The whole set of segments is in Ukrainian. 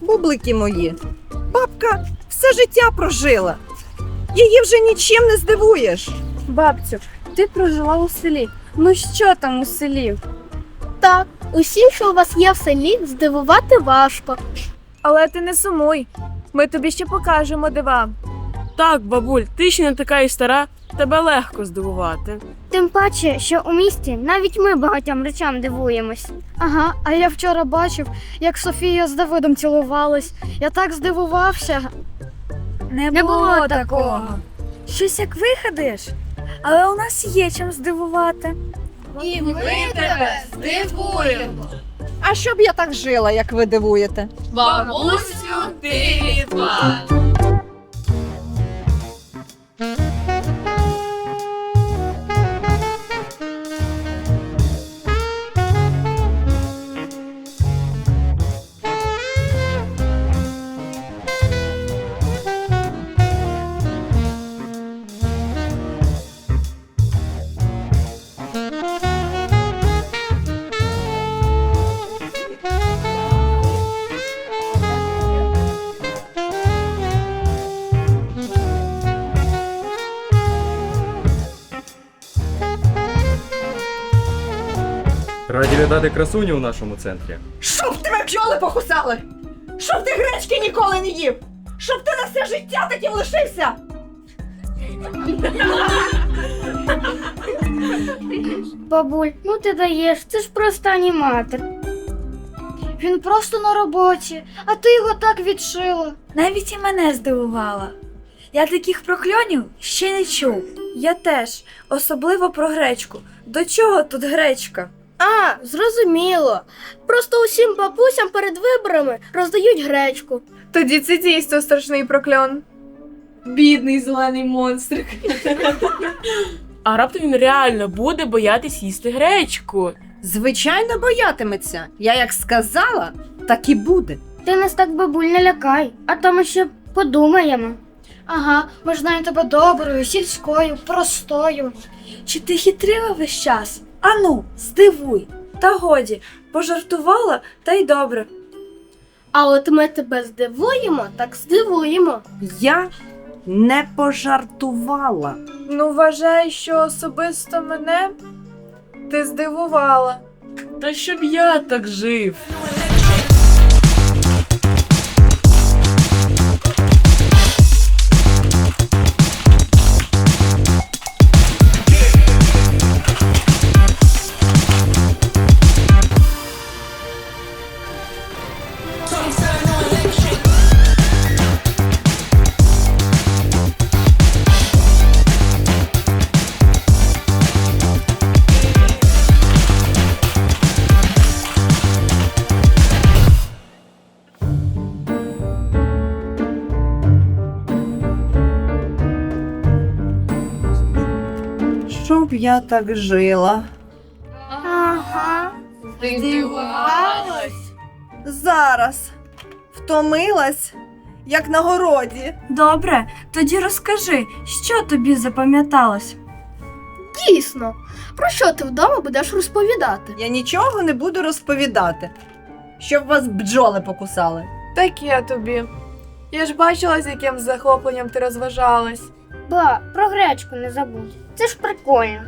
Бублики мої. Бабка все життя прожила. Її вже нічим не здивуєш. Бабцю, ти прожила у селі. Ну що там у селі? Так, усім, що у вас є в селі, здивувати важко. Але ти не сумуй. Ми тобі ще покажемо дива. Так, бабуль, ти ще не така і стара, тебе легко здивувати. Тим паче, що у місті навіть ми багатьом речам дивуємось. Ага, а я вчора бачив, як Софія з Давидом цілувалась. Я так здивувався. Не, Не було такого. Щось як виходиш, але у нас є чим здивувати. І ми тебе здивуємо. А щоб я так жила, як ви дивуєте? Бабусю, ти відвар. Раді вітати красуню у нашому центрі. Щоб тебе бджоли покусали! Щоб ти гречки ніколи не їв! Щоб ти на все життя таким лишився! Бабуль, ну ти даєш, це ж просто аніматор. Він просто на роботі, а ти його так відшила. Навіть і мене здивувала. Я таких прокльонів ще не чув. Я теж, особливо про гречку. До чого тут гречка? А, зрозуміло. Просто усім бабусям перед виборами роздають гречку. Тоді це дійсно страшний прокльон. Бідний зелений монстрик. А раптом він реально буде боятись їсти гречку. Звичайно, боятиметься. Я як сказала, так і буде. Ти нас так бабуль не лякай, а то ми ще подумаємо. Ага, ми ж знаємо тебе доброю, сільською, простою. Чи ти хитрила весь час? Ану, здивуй. Та годі, пожартувала, та й добре. А от ми тебе здивуємо, так здивуємо. Я не пожартувала. Ну, вважай, що особисто мене ти здивувала. Та щоб я так жив. Щоб я так жила. Ага. Здивувалась. Зараз втомилась, як на городі. Добре, тоді розкажи, що тобі запам'яталось? Дійсно. Про що ти вдома будеш розповідати? Я нічого не буду розповідати, щоб вас бджоли покусали. Таке тобі. Я ж бачила, з яким захопленням ти розважалась. Ба, про гречку не забудь. Це ж прикольно.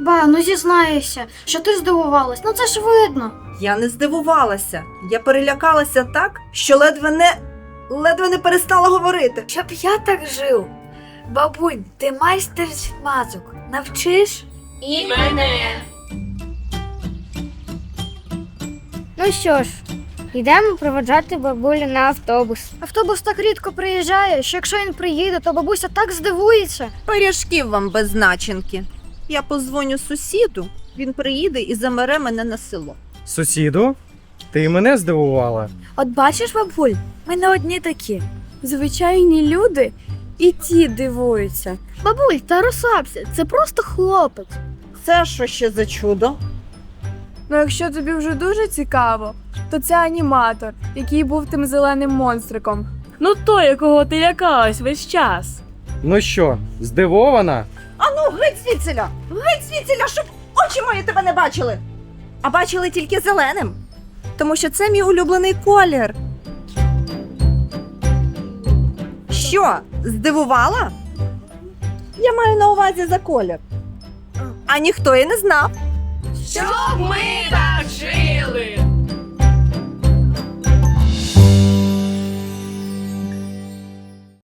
Ба, ну зізнаєшся, що ти здивувалась, ну це ж видно. Я не здивувалася. Я перелякалася так, що ледве не ледве не перестала говорити. Щоб я так жив. Бабунь, ти майстер мазок. Навчиш? І мене. Ну що ж, Йдемо проводжати бабулю на автобус. Автобус так рідко приїжджає, що якщо він приїде, то бабуся так здивується. Пиріжків вам без начинки. Я позвоню сусіду, він приїде і замере мене на село. Сусіду? Ти мене здивувала. От бачиш, бабуль, ми не одні такі. Звичайні люди і ті дивуються. Бабуль, та розслабся, це просто хлопець. Це що ще за чудо? Ну, якщо тобі вже дуже цікаво, то це аніматор, який був тим зеленим монстриком. Ну той, якого ти лякалась весь час. Ну що, здивована? Ану, геть звідсіля! Геть звідсіля, щоб очі мої тебе не бачили. А бачили тільки зеленим. Тому що це мій улюблений колір. Що, здивувала? Я маю на увазі за колір. А ніхто і не знав. Щоб ми так жили.